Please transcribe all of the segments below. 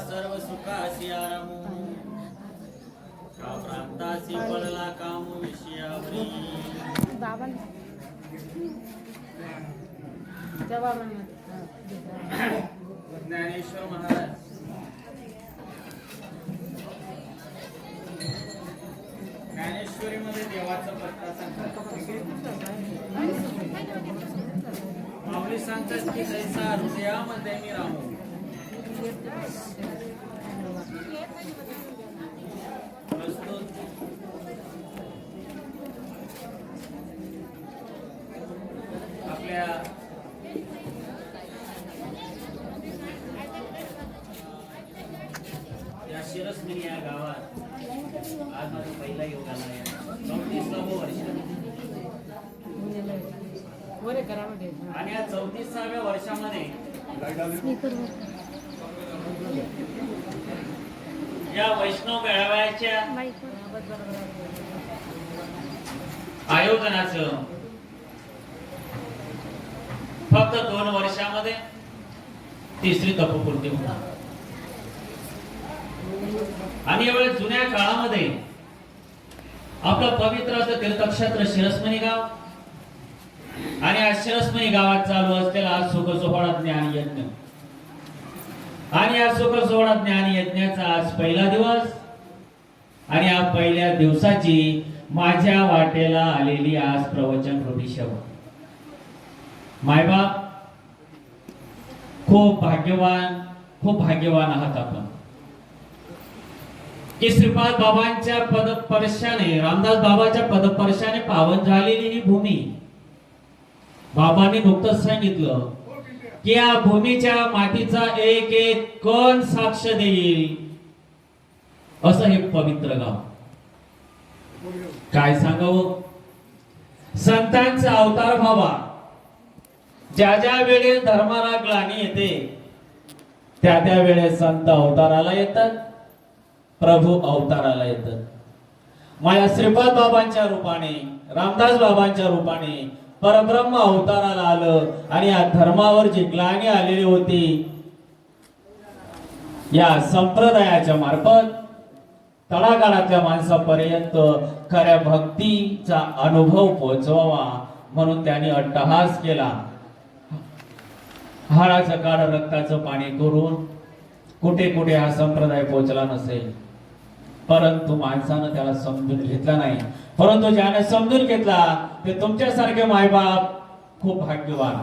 सर्व सुखासी आरामू. का प्रांतासी पडला कामू विषयावरी बाबा ज्ञानेश्वर महाराज. ज्ञानेश्वरी मध्ये देवाचा पत्ता सांगतात. माऊली सांगतात की जैसा हृदयामध्ये मी राहू आपल्या या शिरसमिनी या गावात आज माझा पहिला योग आला आहे चौतीसावं वर्ष वरे करामध्ये आणि या चौतीसाव्या वर्षामध्ये या वैष्णव मेळाव्याच्या आयोजनाचं फक्त दोन वर्षामध्ये तिसरी तपपूर्ती होणार. आणि यावेळेस जुन्या काळामध्ये आपलं पवित्र असं तीर्थक्षेत्र शिरस्मणी गाव. आणि आज शिरस्मणी गावात चालू असलेला आज सुख सोहळा ज्ञान यज्ञ. आणि आज सुख सोहळा ज्ञान यज्ञाचा आज पहिला दिवस. आणि या पहिल्या दिवसाची माझ्या वाटेला आलेली आज प्रवचन रूढी शब्द मायबाप खूप भाग्यवान खूप भाग्यवान आहात आपण. की श्रीपाद बाबांच्या पदस्पर्शाने रामदास बाबाच्या पदस्पर्शाने पावन झालेली ही भूमी बाबांनी नुकतंच सांगितलं की या भूमीच्या मातीचा एक एक कण साक्ष देईल असं हे पवित्र गाव. काय सांगावं? संतांचा अवतार व्हावा. ज्या ज्या वेळेस धर्माला ग्लानी येते त्या त्या वेळेस संत अवताराला येतात. प्रभू अवताराला येतात. माझ्या श्रीपाद बाबांच्या रूपाने रामदास बाबांच्या रूपाने परब्रह्म अवताराला आलं आणि या धर्मावर जी ग्लानी आलेली होती या संप्रदायाच्या मार्फत तळागाळातल्या माणसापर्यंत खऱ्या भक्तीचा अनुभव पोहोचवावा म्हणून त्यांनी अट्टहास केला. हाडाचं काळ रक्ताचं पाणी करून कुठे कुठे हा संप्रदाय पोहोचला नसेल. परंतु माणसानं त्याला समजून घेतला नाही. परंतु ज्याने समजून घेतला ते तुमच्यासारखे मायबाप खूप भाग्यवान.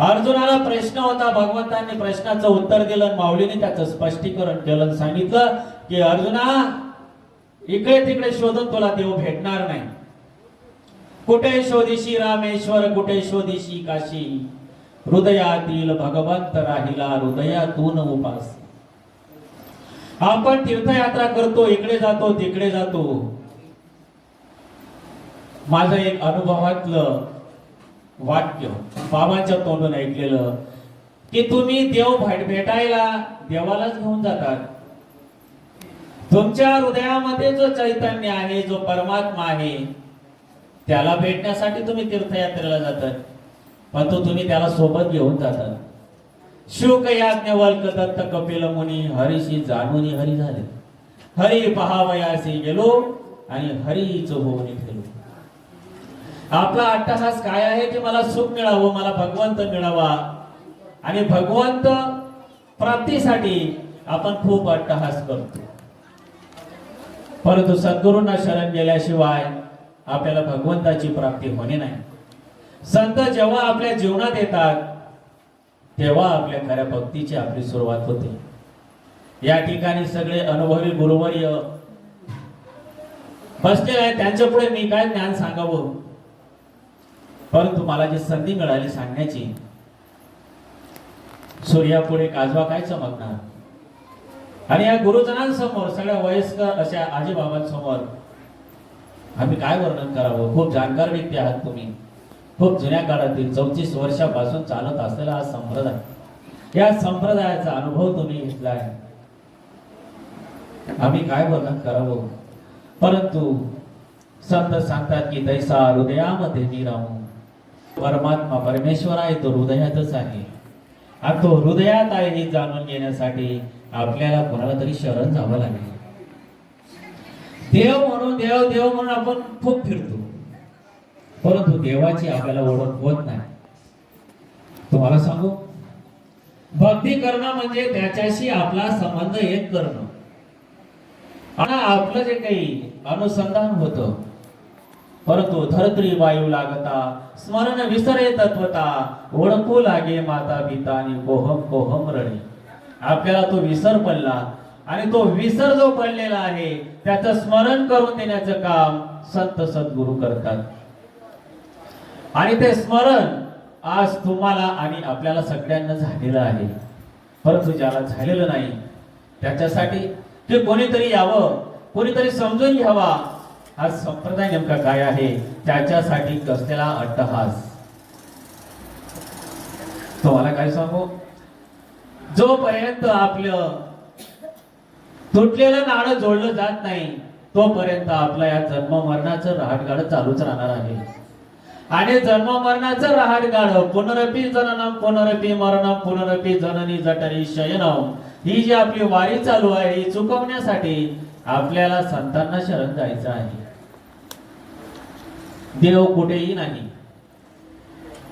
अर्जुनाला प्रश्न होता भगवंतांनी प्रश्नाचं उत्तर दिलं माऊलीने त्याचं स्पष्टीकरण केलं सांगितलं. की अर्जुना इकडे तिकडे शोधत तुला देव भेटणार नाही. कुठे शोधिशी रामेश्वर कुठे शोधिशी काशी? हृदयातील भगवंत राहिला हृदयातून उपास. आपण तीर्थयात्रा करतो इकडे जातो तिकडे जातो. माझं एक अनुभवातलं वाक्य बाबांच्या तोंडून ऐकलेलं की तुम्ही देव भेट भेटायला देवालाच घेऊन जातात. तुमच्या हृदयामध्ये जो चैतन्य आहे जो परमात्मा आहे त्याला भेटण्यासाठी तुम्ही तीर्थयात्रेला जातात. पण तो तुम्ही त्याला सोबत घेऊन जातात. शुक याज्ञवल्क दत्त कपिल मुनी हरीशी जाणून हरी झाले. हरी पहावयासी गेलो आणि हरीच होऊन ठेलो आपला अट्टहास काय आहे की मला सुख मिळावं मला भगवंत मिळावा? आणि भगवंत प्राप्तीसाठी आपण खूप अट्टहास करतो. परंतु सद्गुरूंना शरण गेल्याशिवाय आपल्याला भगवंताची प्राप्ती होणे नाही. संत जेव्हा आपल्या जीवनात येतात तेव्हा आपल्या खऱ्या भक्तीची आपली सुरुवात होते. या ठिकाणी सगळे अनुभवी गुरुवर्य बसलेले आहेत. त्यांच्या पुढे मी काय ज्ञान सांगावं? परंतु मला जी संधी मिळाली सांगण्याची सूर्यापुढे काजवा काय चमकणार? आणि या गुरुजनांसमोर सगळ्या वयस्कर अशा आजीबाबांसमोर आम्ही काय वर्णन करावं? खूप जाणकार व्यक्ती आहात तुम्ही. खूप जुन्या काळातील चौतीस वर्षापासून चालत असलेला हा संप्रदाय. या संप्रदायाचा अनुभव तुम्ही घेतलाय. आम्ही काय वर्णन करावं? परंतु संत सांगतात की तैसा हृदयामध्ये मी राहू परमात्मा परमेश्वर आहे तो हृदयातच आहे. आणि तो हृदयात आहे हे जाणून घेण्यासाठी आपल्याला कोणाला तरी शरण जावं लागेल. देव म्हणून देव देव म्हणून आपण खूप फिरतो. परंतु देवाची आपल्याला ओळख होत नाही. तुम्हाला सांगू? भक्ती करणं म्हणजे त्याच्याशी आपला संबंध एक करणं. आणि आपलं जे काही अनुसंधान होतं परंतु धरत्री वायू लागता स्मरण विसरे तत्वता ओळखू लागे माता पिता आणि कोहम कोहम रणे. आपल्याला तो विसर पडला. आणि तो विसर जो पडलेला आहे त्याचं स्मरण करून देण्याचं काम संत सद्गुरु करतात. आणि ते स्मरण आज तुम्हाला आणि आपल्याला सगळ्यांना झालेलं आहे. परंतु ज्याला झालेलं नाही त्याच्यासाठी ते कोणीतरी यावं कोणीतरी समजून घ्यावा. हा संप्रदाय नेमका काय आहे? त्याच्यासाठी कसलेला अट्टहास? तुम्हाला काय सांगू? जोपर्यंत आपलं तुटलेलं नाणं जोडलं जात नाही तोपर्यंत आपला या जन्म मरणाचं रहाटगाड चालूच राहणार आहे. आणि जन्म मरणाचं रहाटगाड पुनरपी जननम पुनरपी मरणम पुनरपी जननी जटनी शयनम ही जी आपली वारी चालू आहे ही चुकवण्यासाठी आपल्याला संतांना शरण जायचं आहे. देव कुठेही नाही.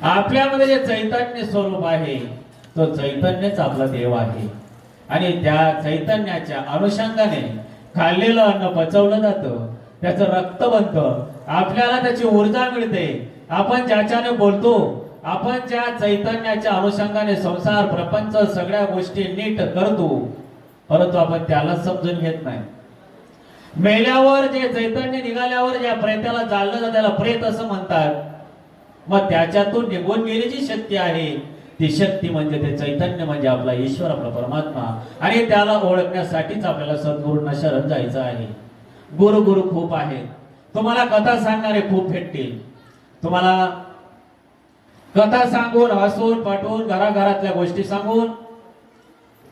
आपल्यामध्ये जे चैतन्य स्वरूप आहे तो चैतन्यच आपला देव आहे. आणि त्या चैतन्याच्या अनुषंगाने खाल्लेलं अन्न पचवलं जातं. त्याचं रक्त बनतं. आपल्याला त्याची ऊर्जा मिळते. आपण ज्याच्याने बोलतो आपण ज्या चैतन्याच्या अनुषंगाने संसार प्रपंच सगळ्या गोष्टी नीट करतो परंतु आपण त्याला समजून घेत नाही. मेल्यावर जे चैतन्य निघाल्यावर ज्या प्रेताला जाळलं जातं त्याला प्रेत असं म्हणतात. मग त्याच्यातून निघून गेली जी शक्ती आहे ती शक्ती म्हणजे ते चैतन्य म्हणजे आपला ईश्वर आपला परमात्मा. आणि त्याला ओळखण्यासाठीच आपल्याला सद्गुरूंना शरण जायचं आहे. गुरु गुरु खूप आहेत. तुम्हाला कथा सांगणारे खूप भेटतील. तुम्हाला कथा सांगून हसून पाठवून घराघरातल्या गोष्टी सांगून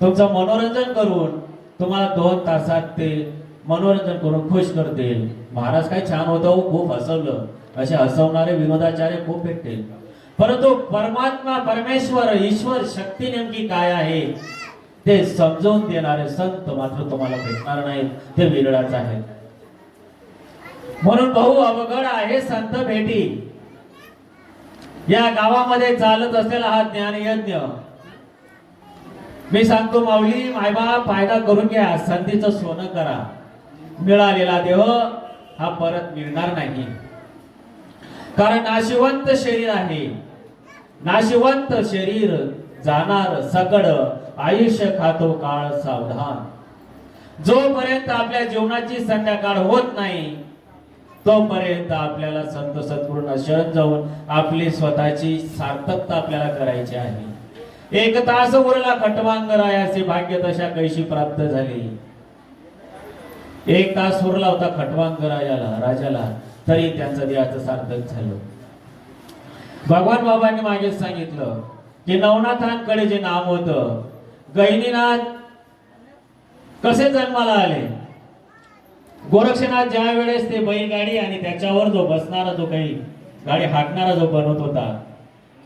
तुमचं मनोरंजन करून तुम्हाला दोन तासात ते मनोरंजन करून खुश करतील. महाराज काय छान होतं हो, खूप हसवलं. असे हसवणारे विनोदाचार्य खूप भेटतील. परंतु परमात्मा परमेश्वर ईश्वर शक्ती नेमकी काय आहे? ते समजवून देणारे संत मात्र तुम्हाला भेटणार नाहीत. ते विरळाच आहे म्हणून बहु अवघड आहे संत भेटी. या गावामध्ये चालत असलेला हा ज्ञान यज्ञ मी सांगतो माऊली मायबाप फायदा करून घ्या. संधीचं सोनं करा. मिळालेला देह हा परत मिळणार नाही. कारण नाशिवंत शरीर आहे. नाशिवंत शरीर जाणार सकड आयुष्य खातो काळ सावधान. जोपर्यंत आपल्या जीवनाची संध्याकाळ होत नाही तोपर्यंत आपल्याला संत सद्गुरूंना शरण जाऊन आपली स्वतःची सार्थकता आपल्याला करायची आहे. एक तास उरला खटवांगरायाचे भाग्य तशा कैशी प्राप्त झाली. एक तास उरला होता खटवांगरायाला राजाला तरी त्यांचं देहाचं सार्थक झालं. भगवान बाबांनी मागे सांगितलं की नवनाथांकडे जे नाव होतं गहिनीनाथ कसे जन्माला आले? गोरक्षनाथ ज्या वेळेस ते बैलगाडी आणि त्याच्यावर जो बसणारा जो काही गाडी हाकणारा जो बनवत होता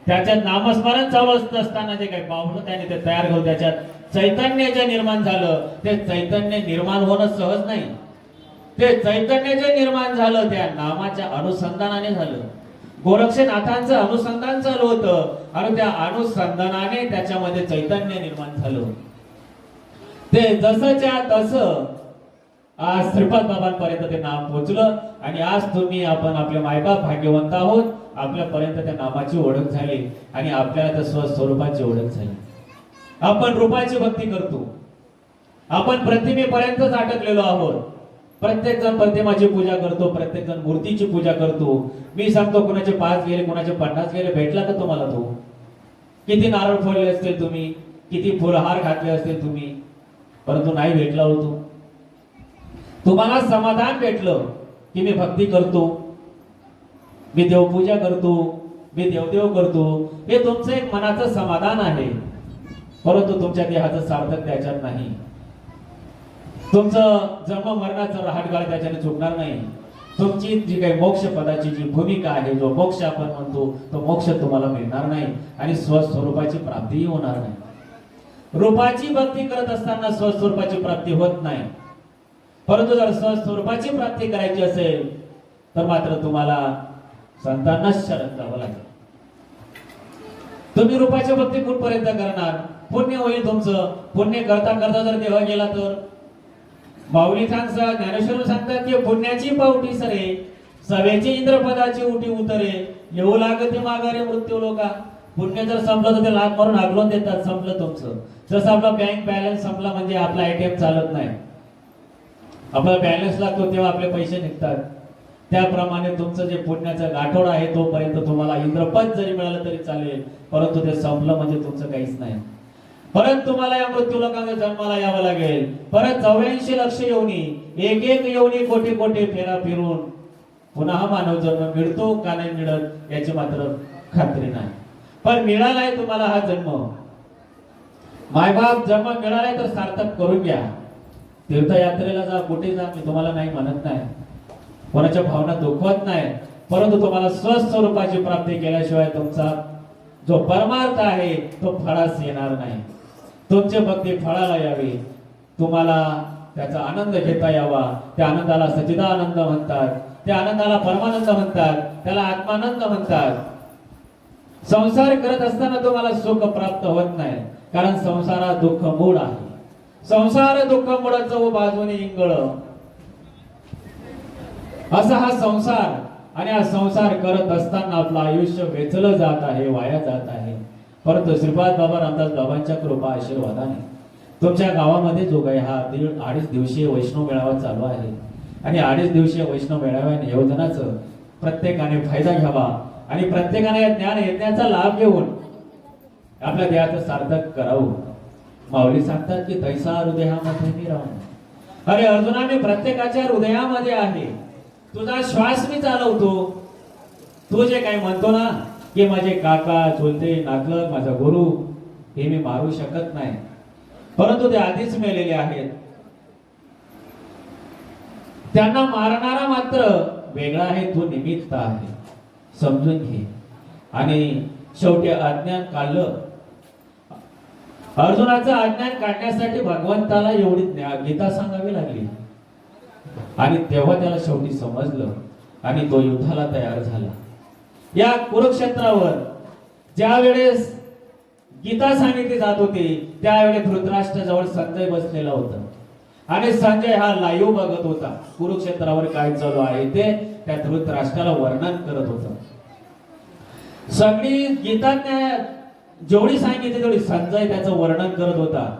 त्याच्यात नामस्मरण चालू असताना जे काही पाहुणं त्याने ते तयार करून त्याच्यात चैतन्य जे निर्माण झालं ते चैतन्य निर्माण होणं सहज नाही. ते चैतन्य जे निर्माण झालं त्या नामाच्या अनुसंधानाने झालं. गोरक्षनाथांचं अनुसंधान चालू होतं. आणि त्या अनुसंधानाने त्याच्यामध्ये चैतन्य निर्माण झालं ते जसंच्या तसं आज श्रीपाद बाबांपर्यंत ते नाम पोचलं आणि आज तुम्ही आपण आपले मायबाप भाग्यवंत आहोत. आपल्यापर्यंत त्या नामाची ओळख झाली आणि आपल्याला त्या स्वस्वरूपाची ओळख झाली. आपण रूपाची भक्ती करतो. आपण प्रतिमेपर्यंतच अटकलेलो आहोत. प्रत्येक जण प्रतिमाची पूजा करतो प्रत्येक जण मूर्तीची पूजा करतो. मी सांगतो कोणाचे पाच गेले कोणाचे पन्नास गेले भेटला का तुम्हाला तो? किती नारळ फोडले असतील तुम्ही? किती फुलहार घातले असतील तुम्ही? परंतु नाही भेटला होतो तुम्हाला समाधान भेटलं की मी भक्ती करतो. मी देवपूजा करतो. मी देवदेव करतो. हे तुमचं एक मनाचं समाधान आहे. परंतु तुमच्या देहाचं सार्थक त्याच्यात नाही. तुमचं जन्म मरणाचं राहटगाळ त्याच्याने चुकणार नाही. तुमची जी काही मोक्ष पदाची जी भूमिका आहे जो मोक्ष आपण म्हणतो तो मोक्ष तुम्हाला मिळणार नाही आणि स्वस्वरूपाची प्राप्तीही होणार नाही. रूपाची भक्ती करत असताना स्वस्वरूपाची प्राप्ती होत नाही. परंतु जर स्वस्वरूपाची प्राप्ती करायची असेल तर मात्र तुम्हाला संतांनाच शरण जावं लागेल. तुम्ही रूपाची भक्ती कुठपर्यंत करणार? पुण्य होईल तुमचं. पुण्य करता करता जर देवा गेला तर? माऊली सांगतात ज्ञानेश्वर सांगतात की पुण्याची पावटी सरे सवेची इंद्रपदाची उठी उतरे येऊ लागते माघारे मृत्यू लोका. पुण्य जर संपलं तर ते लाख मारून हाकलून देतात संपलं तुमचं. जसं आपला बँक बॅलन्स संपला म्हणजे आपला एटीएम चालत नाही. आपला बॅलन्स लागतो तेव्हा आपले पैसे निघतात. त्याप्रमाणे तुमचं जे पुण्याचा गाठोड आहे तोपर्यंत तुम्हाला इंद्रपद जरी मिळालं तरी चालेल परंतु ते संपलं म्हणजे तुमचं काहीच नाही. परत तुम्हाला या मृत्यू लोकांना जन्माला यावं लागेल. परत चौऱ्याऐंशी लक्ष येऊनी एक एक येऊनी कोटी कोटी फेरा फिरून पुन्हा हा मानव जन्म मिळतो का नाही मिळत याची मात्र खात्री नाही. पण मिळालाय तुम्हाला हा जन्म. मायबाप जन्म मिळालाय तर सार्थक करून घ्या. तीर्थयात्रेला जा कुठे जा मी तुम्हाला नाही म्हणत नाही. कोणाच्या भावना दुखवत नाही. परंतु तुम्हाला स्वस्वरूपाची प्राप्ती केल्याशिवाय तुमचा जो परमार्थ आहे तो फळास येणार नाही. तुमचे भक्ती फळाला यावी. तुम्हाला त्याचा आनंद घेता यावा. त्या आनंदाला सचिदानंद म्हणतात. त्या आनंदाला परमानंद म्हणतात. त्याला आत्मानंद म्हणतात. संसार करत असताना तुम्हाला सुख प्राप्त होत नाही. कारण संसारात दुःख मूळ आहे. संसार दुःख मुळाचं बाजूने इंगळ. असा हा संसार. आणि हा संसार करत असताना आपलं आयुष्य वेचलं जात आहे वाया जात आहे. परंतु श्रीपाद बाबा रामदास बाबांच्या कृपा आशीर्वादाने तुमच्या गावामध्ये जो काही हा दीड अडीच दिवसीय वैष्णव मेळावा चालू आहे आणि अडीच दिवसीय वैष्णव मेळाव्या नियोजनाचं प्रत्येकाने फायदा घ्यावा आणि प्रत्येकाने या ज्ञान यज्ञाचा लाभ घेऊन आपल्या देहाचं सार्थक करावं. माऊली सांगतात की तैसा हृदयामध्ये मी राहून. अरे अर्जुना मी प्रत्येकाच्या हृदयामध्ये आहे. तुझा श्वास मी चालवतो. तू जे काही म्हणतो ना हे माझे काका चुलते नातलग माझा गुरु हे मी मारू शकत नाही. परंतु ते आधीच मेलेले आहेत. त्यांना मारणारा मात्र वेगळा आहे तो निमित्त आहे. समजून घे. आणि शेवटी अज्ञान काढलं. अर्जुनाचं अज्ञान काढण्यासाठी भगवंताला एवढी गीता सांगावी लागली. आणि तेव्हा त्याला शेवटी समजलं. आणि तो युद्धाला तयार झाला. या कुरुक्षेत्रावर ज्या वेळेस गीता सांगितली जात होती त्यावेळी धृतराष्ट्र जवळ संजय बसलेला होता. आणि संजय हा लाईव्ह बघत होता कुरुक्षेत्रावर काय चालू आहे ते त्या धृतराष्ट्राला वर्णन करत होता. सगळी गीताज्ञ जेवढी सांगितली तेवढी संजय त्याचं वर्णन करत होता.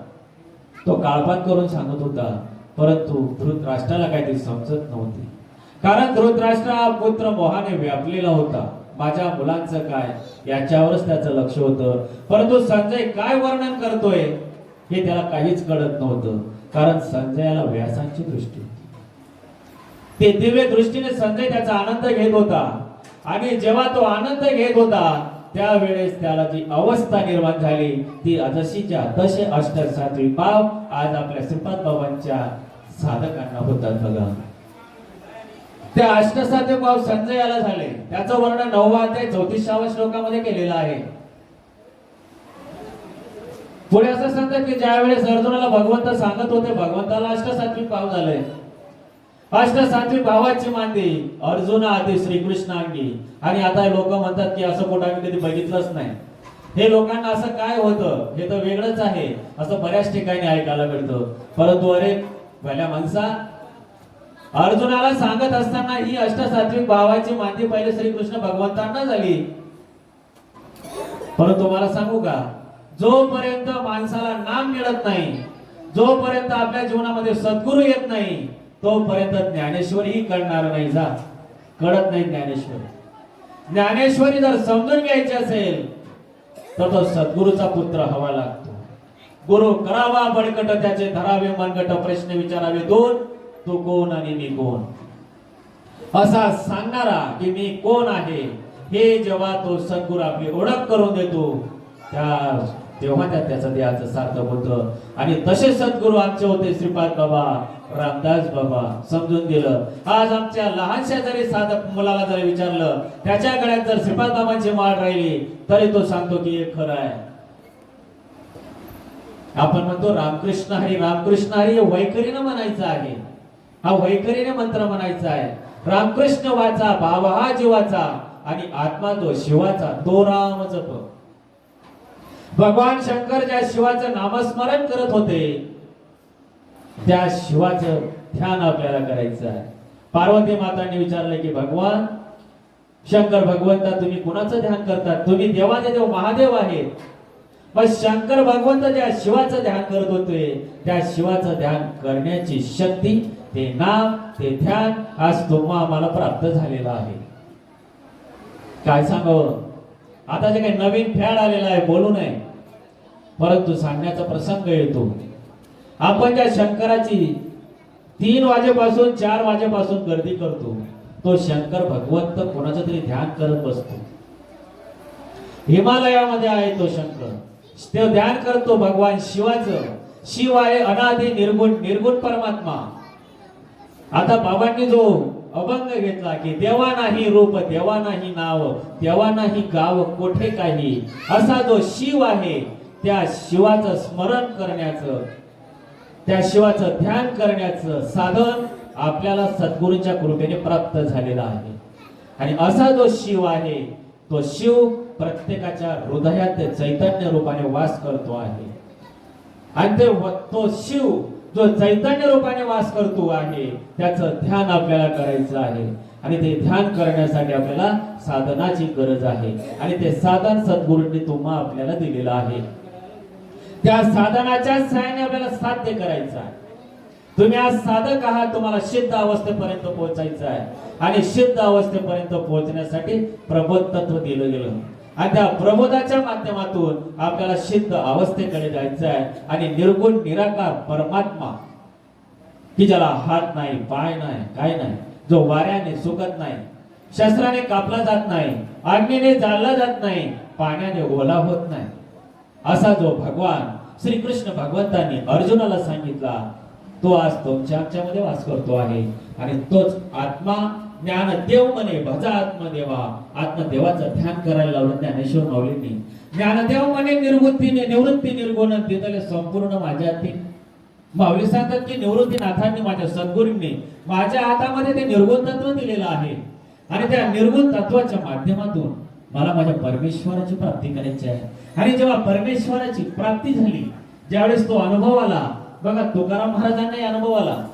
तो काळपात करून सांगत होता परंतु धृतराष्ट्राला काहीतरी समजत नव्हते. कारण धृतराष्ट्र हा पुत्र मोहाने व्यापलेला होता. माझ्या मुलांचं काय? याच्यावरच त्याचं लक्ष होतं. परंतु संजय काय वर्णन करतोय हे त्याला काहीच कळत नव्हतं. कारण संजयाला व्यासांची दृष्टी. ते दिव्य दृष्टीने संजय त्याचा आनंद घेत होता. आणि जेव्हा तो आनंद घेत होता त्यावेळेस त्याला जी अवस्था निर्माण झाली ती अजशीच्या दश अष्ट सात्विक पाव आज आपल्या श्रीपाद बाबांच्या साधकांना होतात बघा. ते अष्टसात्विक भाव संजयाला झाले. त्याचं वर्णन नववा ते चौतीसाव्या श्लोकामध्ये केलेलं आहे. पुढे असं सांगतात की ज्या वेळेस अर्जुनाला भगवंत सांगत होते भगवंताला अष्टसात्विक भाव झाले. अष्टसात्विक भावाची मांदी अर्जुन आधी श्रीकृष्णांगी. आणि आता लोक म्हणतात की असं कुठं आम्ही कधी बघितलंच नाही. हे लोकांना असं काय होतं? हे तर वेगळंच आहे. असं बऱ्याच ठिकाणी ऐकायला मिळतं. परंतु अरे भल्या माणसा अर्जुनाला सांगत असताना ही अष्टसात्विक भावाची मांदी पहिले श्रीकृष्ण भगवंतांना झाली. परंतु मला सांगू का? जोपर्यंत माणसाला नाम मिळत नाही जोपर्यंत आपल्या जीवनामध्ये सद्गुरू येत नाही तोपर्यंत ज्ञानेश्वरी कळणार नाही जा. कळत नाही ज्ञानेश्वर. ज्ञानेश्वरी जर समजून घ्यायची असेल तर तो सद्गुरूचा पुत्र हवा लागतो. गुरु करावा बळकट त्याचे धरावे मनगट प्रश्न विचारावे दोन. तू कोण आणि मी कोण? असा सांगणारा की मी कोण आहे हे जेव्हा तो सद्गुरू आपली ओळख करून देतो त्या तेव्हा त्या त्याचं देहाचं सार्थक होतं. आणि तसे सद्गुरू आमचे होते श्रीपाद बाबा रामदास बाबा समजून दिलं आज आमच्या लहानशा जरी साधक मुलाला जरी विचारलं त्याच्या गळ्यात जर श्रीपाद बाबांची माळ राहिली तरी तो सांगतो की हे खरं आहे. आपण म्हणतो रामकृष्ण हरी रामकृष्ण हरी हे वैखरीनं म्हणायचं आहे. हा वैखरीने मंत्र म्हणायचा आहे. रामकृष्ण वाचा भाव हा जीवाचा आणि आत्मा तो शिवाचा तो राम जप. भगवान शंकर ज्या शिवाचं नामस्मरण करत होते त्या शिवाचं ध्यान आपल्याला करायचं आहे. पार्वती मातांनी विचारलं की भगवान शंकर भगवंता तुम्ही कुणाचं ध्यान करतात? तुम्ही देवाचे देव महादेव आहेत. पण शंकर भगवंत ज्या शिवाचं ध्यान करत होते त्या शिवाचं ध्यान करण्याची शक्ती ते नाम ते ध्यान आज तुम्हा आम्हाला प्राप्त झालेला आहे. काय सांगावं? आता जे काही नवीन फॅड आलेला आहे बोलू नये. परंतु सांगण्याचा प्रसंग येतो. आपण ज्या शंकराची तीन वाजेपासून चार वाजेपासून गर्दी करतो तो शंकर भगवंत कोणाचं तरी ध्यान करत बसतो. हिमालयामध्ये आहे तो शंकर. ते ध्यान करतो भगवान शिवाचं. शिव आहे अनादी निर्गुण निर्गुण परमात्मा. आता बाबांनी जो अभंग घेतला की देवा नाही रूप देवा नाही नाव देवा नाही गाव कोठे काही असा जो शिव आहे त्या शिवाचं स्मरण करण्याचं त्या शिवाचं ध्यान करण्याचं साधन आपल्याला सद्गुरूंच्या कृपेने प्राप्त झालेलं आहे. आणि असा जो शिव आहे तो शिव प्रत्येकाच्या हृदयात चैतन्य रूपाने वास करतो आहे. आणि ते तो शिव जो चैतन्य रूपाने वास करतो आहे त्याचं ध्यान आपल्याला करायचं आहे. आणि ते ध्यान करण्यासाठी आपल्याला साधनाची गरज आहे. आणि ते साधन सद्गुरूंनी तुम्हा आपल्याला दिलेलं आहे. त्या साधनाच्या सहाय्याने आपल्याला साध्य करायचं आहे. तुम्ही आज साधक आहात तुम्हाला सिद्ध अवस्थेपर्यंत पोहोचायचं आहे. आणि सिद्ध अवस्थेपर्यंत पोहोचण्यासाठी प्रबोध तत्व दिलं गेलं. आणि त्या प्रबोधाच्या माध्यमातून आपल्याला सिद्ध अवस्थेकडे जायचं आहे आणि निर्गुण निराकार परमात्मा की ज्याला हात नाही पाय नाही काय नाही जो वाऱ्याने सुकत नाही शस्त्राने कापला जात नाही अग्नीने जाळला जात नाही पाण्याने ओला होत नाही. असा जो भगवान श्रीकृष्ण भगवंतांनी अर्जुनाला सांगितला तो आज तुमच्या आमच्यामध्ये वास करतो आहे आणि तोच आत्मा ज्ञान देव म्हणे भजा आत्मदेवा. आत्मदेवाचं ध्यान करायला लावलं ज्ञानेश्वर माऊलींनी. ज्ञानदेव म्हणे निर्वृत्तीने निवृत्ती निर्गुण तिथले संपूर्ण माझ्या हाती. माऊली सांगतात की निवृत्तीनाथांनी माझ्या सद्गुरूंनी माझ्या हातामध्ये ते निर्गुण तत्व दिलेलं आहे. आणि त्या निर्गुण तत्वाच्या माध्यमातून मला माझ्या परमेश्वराची प्राप्ती करायची आहे. आणि जेव्हा परमेश्वराची प्राप्ती झाली ज्यावेळेस तो अनुभव आला बघा तुकाराम महाराजांनाही अनुभव आला.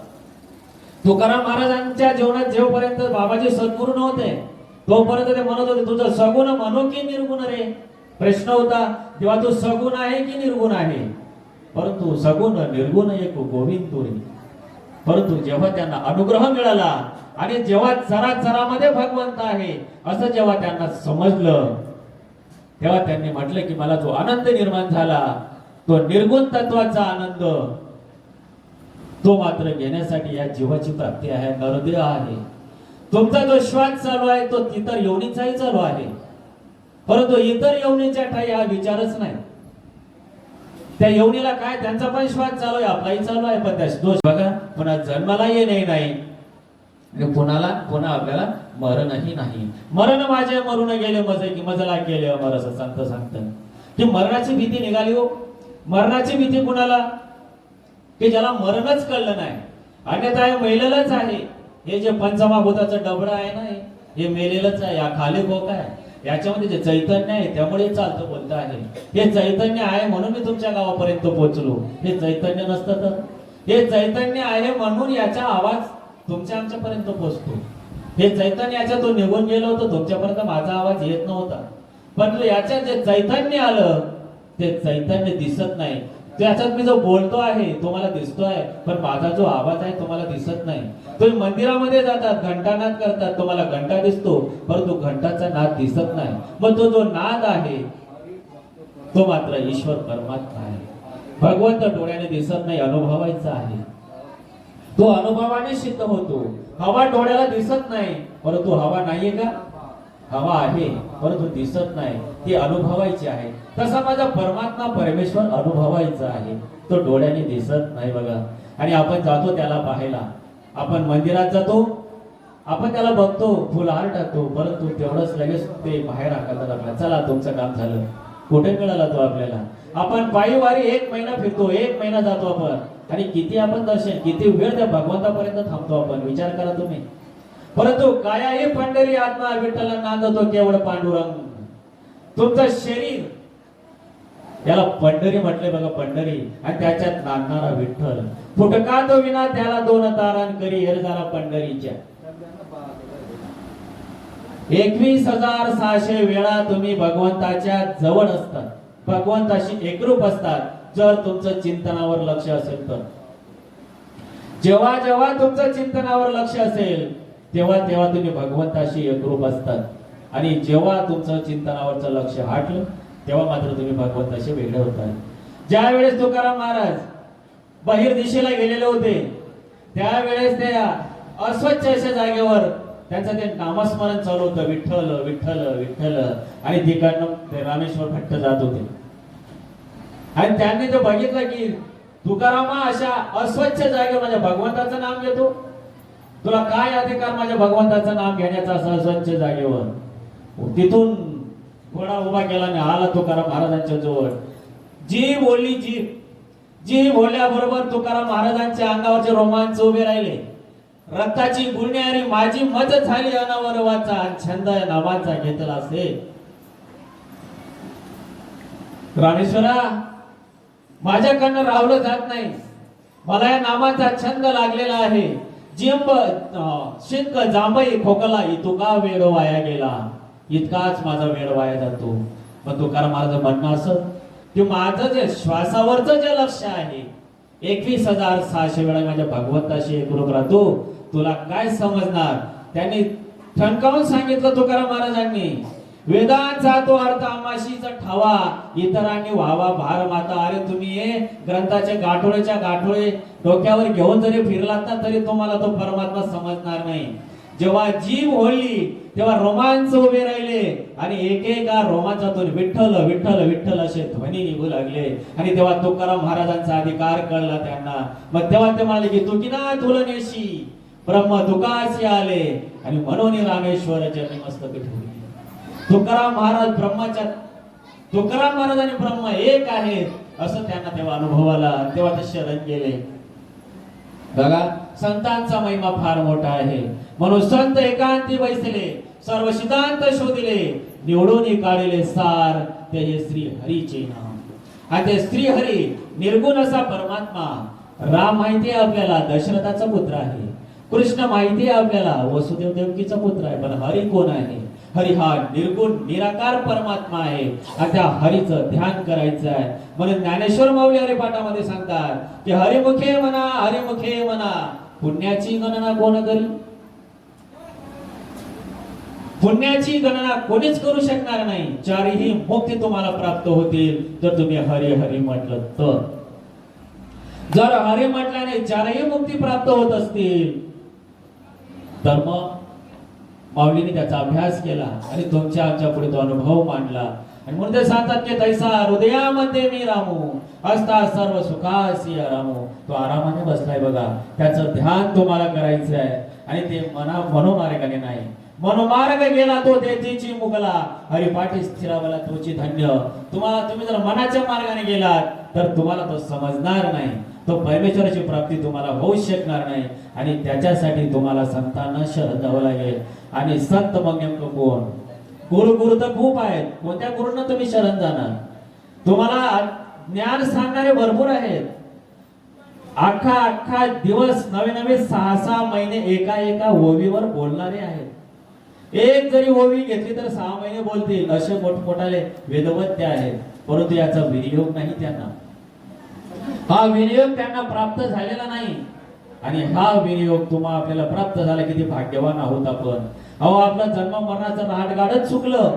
तुकाराम महाराजांच्या जीवनात जेवपर्यंत बाबाजी सद्गुरू नव्हते तोपर्यंत ते म्हणत होते तुझं सगुण म्हणू की निर्गुण रे? प्रश्न होता तेव्हा तू सगुण आहे की निर्गुण आहे? परंतु सगुण निर्गुण एक गोविंद तुरी परंतु जेव्हा त्यांना अनुग्रह मिळाला आणि जेव्हा चरा चरामध्ये भगवंत आहे असं जेव्हा त्यांना समजलं तेव्हा त्यांनी म्हटलं की मला जो आनंद निर्माण झाला तो निर्गुण तत्वाचा आनंद तो मात्र घेण्यासाठी या जीवाची प्राप्ती आहे नरदेह आहे. तुमचा जो श्वास चालू आहे तो इतर योनीचाही चालू आहे. परंतु इतर यवनीच्या ठाई हा विचारच नाही. त्या यवनीला काय त्यांचा पण श्वास चालू आहे आपलाही चालू आहे पण त्या दोष बघा पुन्हा जन्माला येणे नाही कोणाला म्हणजे पुन्हा आपल्याला मरणही नाही. मरण माझे मरून गेले मजे की मजला गेले मरस असं संत. सांगतात की मरणाची भीती निघाली हो. मरणाची भीती कुणाला? की ज्याला मरणच कळलं नाही. अन्यथा हे मेलेलंच आहे. हे जे पंचमाभूताचं डबडं आहे ना हे- मेलेलंच आहे. या खाली भोक आहे. याच्यामध्ये जे चैतन्य आहे त्यामुळे चालतं बोलतं आहे. हे चैतन्य आहे म्हणून मी तुमच्या गावापर्यंत पोहोचलो. हे चैतन्य नसतं तर. हे चैतन्य आहे म्हणून याचा आवाज तुमच्या आमच्यापर्यंत पोहोचतो. हे चैतन्य तो निघून गेलो होतो. तुमच्यापर्यंत माझा आवाज येत नव्हता. पण याच्या जे चैतन्य आलं ते चैतन्य दिसत नाही. त्याच्यात मी जो बोलतो आहे तो मला दिसतो आहे पण माझा जो आवाज आहे तो मला दिसत नाही. तुम्ही मंदिरामध्ये जातात घंटानाद करतात तुम्हाला घंटा दिसतो परंतु घंटाचा नाद दिसत नाही. मग तो जो नाद आहे तो मात्र ईश्वर परमात्मा आहे. भगवंत डोळ्याने दिसत नाही अनुभवायचा आहे. तो अनुभवाने सिद्ध होतो. हवा डोळ्याला दिसत नाही परंतु हवा नाहीये का? हवा आहे. परंतु दिसत नाही ती अनुभवायची आहे. तसा माझा परमात्मा परमेश्वर अनुभवायचा आहे. तो डोळ्याने दिसत नाही बघा. आणि आपण जातो त्याला पाहायला. आपण मंदिरात जातो आपण त्याला बघतो फुलहार टाकतो परंतु तेवढंच लगेच ते बाहेर हाकलतात चला तुमचं काम झालं. कुठे मिळाला तो आपल्याला? आपण पायी वारी एक महिना फिरतो एक महिना जातो आपण. आणि किती आपण दर्शन किती वेळ त्या भगवंतापर्यंत थांबतो आपण? विचार करा तुम्ही. परंतु काया हे पंढरी आत्मा विठ्ठल नांदतो केवळ पांडुरंग तुमचं शरीर याला पंढरी म्हटले बघा पंढरी आणि त्याच्यात नांदणारा विठ्ठल. फुटका तो विना त्याला दोन तारण करी हेर झाला पंढरीच्या. एकवीस हजार सहाशे वेळा तुम्ही भगवंताच्या जवळ असतात. भगवंताशी एकरूप असतात जर तुमचं चिंतनावर लक्ष असेल तर. जेव्हा जेव्हा तुमचं चिंतनावर लक्ष असेल तेव्हा तेव्हा तुम्ही भगवंताशी एकरूप असतात. आणि जेव्हा तुमचं चिंतनावरचं लक्ष हटलं तेव्हा मात्र तुम्ही भगवंताशी वेगळे होतात. ज्या वेळेस तुकाराम महाराज बाहेर दिशेला गेलेले होते त्यावेळेस ते अस्वच्छ अशा जागेवर त्यांचं ते नामस्मरण चालू होतं. विठ्ठल विठ्ठल विठ्ठल. आणि तिकडनं ते रामेश्वर भट्ट जात होते. आणि त्यांनी ते बघितलं की तुकारामा अशा अस्वच्छ जागेवर माझ्या भगवंताचं नाम घेतो तुला काय अधिकार माझ्या भगवंताचं नाम घेण्याचा असं स्वच्छ जागेवर? तिथून घोडा उभा केला आणि आला तुकाराम महाराजांच्या जवळ. जी बोलली जी जी बोलल्याबरोबर तुकाराम महाराजांच्या अंगावरचे रोमांच उभे राहिले. रक्ताची गुन्हेगारी माझी मत झाली अनावरवाचा छंद नावाचा घेतला असेल रामेश्वरा माझ्याकडनं रावलं जात नाही. मला या नामाचा छंद लागलेला आहे. जिंब अं, शिंक जांभई खोकला इतुका वेळ वाया गेला. इतकाच माझा वेळ वाया जातो. पण तुकाराम माझं म्हणणं असं की माझं जे श्वासावरचं जे लक्ष आहे एकवीस हजार सहाशे वेळा माझ्या भगवंताशी एकरूप राहतो. तुला काय समजणार? त्यांनी ठणकावून सांगितलं तुकाराम महाराजांनी. वेदांचा तो अर्थ आमाशीचा ठावा. इतरांनी व्हावा भार माता. अरे तुम्ही हे ग्रंथाचे गाठोळेच्या गाठोळे डोक्यावर घेऊन जरी फिरलात ना तरी तुम्हाला तो परमात्मा समजणार नाही. जेव्हा जीव ओढली तेव्हा रोमांच उभे राहिले. आणि एकेका रोमांचातून विठ्ठल विठ्ठल विठ्ठल असे ध्वनी निघू लागले. आणि तेव्हा तुकाराम महाराजांचा अधिकार कळला त्यांना. मग तेव्हा ते म्हणाले की तुकिना तुलनेशी ब्रह्म तुकाशी आले. आणि म्हणून रामेश्वराच्या मस्तक ठेवले. तुकाराम महाराज ब्रह्माच्या तुकाराम महाराज आणि ब्रह्म एक आहेत असं त्यांना तेव्हा अनुभव आला. तेव्हा ते शरण गेले. बघा संतांचा महिमा फार मोठा आहे. म्हणून संत एकांती बैसले सर्व सिद्धांत शोधिले निवडून काढले सार ते श्री हरीचे नाम. आणि ते श्री हरी निर्गुण असा परमात्मा. राम माहिती आहे आपल्याला दशरथाचा पुत्र आहे. कृष्ण माहिती आहे आपल्याला वसुदेव देवकीचा पुत्र आहे पण हरी कोण आहे? हरी हा निर्गुण निराकार परमात्मा आहे. आणि त्या हरीचं ध्यान करायचं आहे. म्हणून ज्ञानेश्वर माऊली हरिपाठामध्ये सांगतात की हरिमुखे म्हणा हरिमुखे म्हणा पुण्याची गणना कोण करी पुण्याची गणना कोणीच करू शकणार नाही. चारही मुक्ती तुम्हाला प्राप्त होतील. जर तुम्ही हरी हरी म्हटलं तर. जर हरी म्हटल्याने चारही मुक्ती प्राप्त होत असतील तर मग? माऊलीने त्याचा अभ्यास केला आणि तुमच्या आमच्या पुढे तो अनुभव मांडला. आणि म्हणून ते सांगतात की तैसा हृदयामध्ये मी रामू असता सर्व सुखासी रामू तो आरामाने बसलाय बघा. त्याचं ध्यान तुम्हाला करायचं आहे. आणि ते मना मनोमार्गाने नाही. मनोमार्ग गेला तो देतीची मुगला. हरिपाठी स्थिरावला तोची धन्य. तुम्हाला तुम्ही जर मनाच्या मार्गाने गेलात तर तुम्हाला तो समजणार नाही. तो परमेश्वराची प्राप्ती तुम्हाला होऊ शकणार नाही आणि त्याच्यासाठी तुम्हाला संतांना शरण द्यावं लागेल. आणि संत मग नेमकं कोण? गुरु गुरु तर खूप आहेत. कोणत्या गुरुंना तुम्ही शरण जाणार? तुम्हाला ज्ञान सांगणारे भरपूर आहेत. अख्खा अख्खा दिवस नवे नवे सहा सहा महिने एका एका ओवीवर बोलणारे आहेत. एक जरी ओवी घेतली तर सहा महिने बोलतील. असे मोठमोठाले वेदवत्य आहेत. परंतु याचा विनियोग नाही त्यांना. हा विनियोग त्यांना प्राप्त झालेला नाही. आणि हा विनियोग तुम्हा आपल्याला प्राप्त झाला किती भाग्यवान आहोत आपण. अहो आपला जन्म मरणाचं नाटगाडच चुकलं.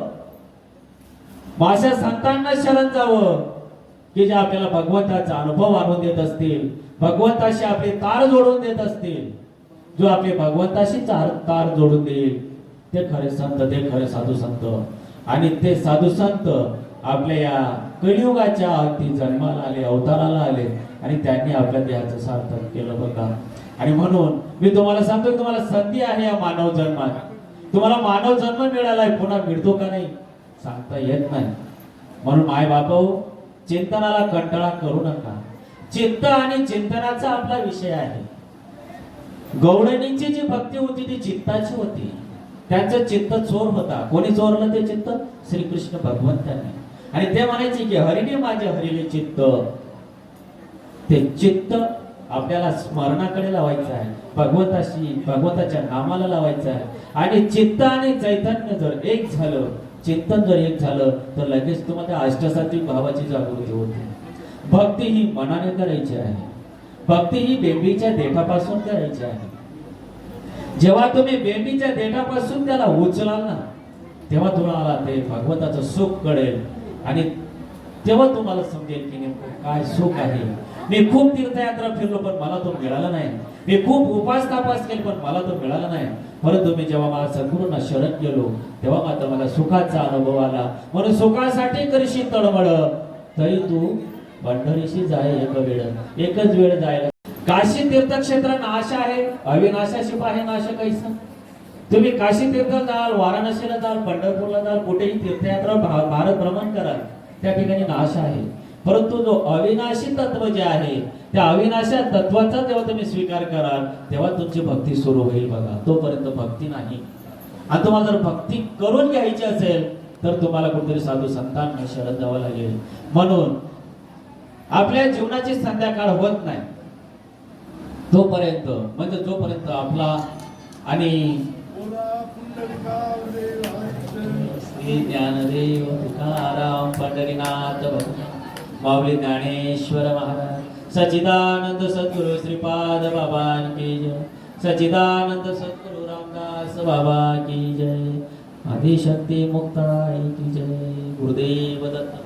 माझ्या संतांना शरण जावं. की जे आपल्याला भगवंताचा अनुभव आणून देत असतील भगवंताशी आपली तार जोडून देत असतील. जो आपले भगवंताशी तार तार जोडून देईल ते खरे संत ते खरे साधू संत. आणि ते साधू संत आपल्या या कलियुगाच्या अगदी जन्माला आले अवताराला आले आणि त्यांनी आपल्या देहाचं सार्थक केलं बघा. आणि म्हणून मी तुम्हाला सांगतो तुम्हाला संधी आहे या मानव जन्मात. तुम्हाला मानव जन्म मिळालाय पुन्हा मिळतो का नाही? सांगता येत नाही. म्हणून माय बापू चिंतनाला कंटाळा करू नका. चित्त आणि चिंतनाचा आपला विषय आहे. गौडणींची जी भक्ती होती ती चित्ताची होती. त्यांचं चित्त चोर होता. कोणी चोरलं ते चित्त? श्रीकृष्ण भगवंतांनी. आणि ते म्हणायचे की हरिने माझे हरिले चित्त. ते चित्त आपल्याला स्मरणाकडे लावायचं आहे. भगवताशी भगवताच्या नामाला लावायचं आहे. आणि चित्त आणि चैतन्य जर एक झालं चिंतन जर एक झालं तर लगेच तुम्हाला अष्टसात्विक भावाची जागृती होते. भक्ती ही मनाने करायची आहे. भक्ती ही बेंबीच्या देठापासून करायची आहे. जेव्हा तुम्ही बेंबीच्या देठापासून त्याला उचलाल ना तेव्हा तुम्हाला ते भगवंताचं सुख कळेल. आणि तेव्हा तुम्हाला समजेल की नेमकं काय सुख आहे. मी खूप तीर्थयात्रा फिरलो पण मला तो मिळाला नाही. मी खूप उपास तापास केले पण मला तो मिळाला नाही. परंतु मी जेव्हा मला सद्गुरूंना शरण गेलो तेव्हा मात्र मला सुखाचा अनुभव आला. म्हणून सुखासाठी करशील तळमळ. तरी तू पंढरीशी जाय एक वेळ. एकच वेळ जायला. काशी तीर्थक्षेत्र नाश आहे अविनाशाशी पाहे नाश कैसा तुम्ही काशी तीर्थ जाल वाराणसीला जाल पंढरपूरला जाल कुठेही तीर्थयात्रा भारत भ्रमण कराल त्या ठिकाणी नाश आहे. परंतु जो अविनाशी तत्व जे आहे त्या अविनाशा तत्वाचा जेव्हा तुम्ही स्वीकार कराल तेव्हा तुमची भक्ती सुरू होईल बघा. तोपर्यंत भक्ती नाही. आणि तुम्हाला जर भक्ती करून घ्यायची असेल तर तुम्हाला कुठेतरी साधू संतांना शरण जावं लागेल. म्हणून आपल्या जीवनाची संध्याकाळ होत नाही. तोपर्यंत म्हणजे जोपर्यंत आपला आणि श्री ज्ञानदेव तुकाराम पंढरीनाथ माऊली ज्ञानेश्वर महाराज सचिदानंद सद्गुरु श्रीपाद बाबा की जय सचिदानंद सद्गुरु रामदास बाबा की जय आदिशक्ती मुक्ताई की जय गुरुदेव दत्त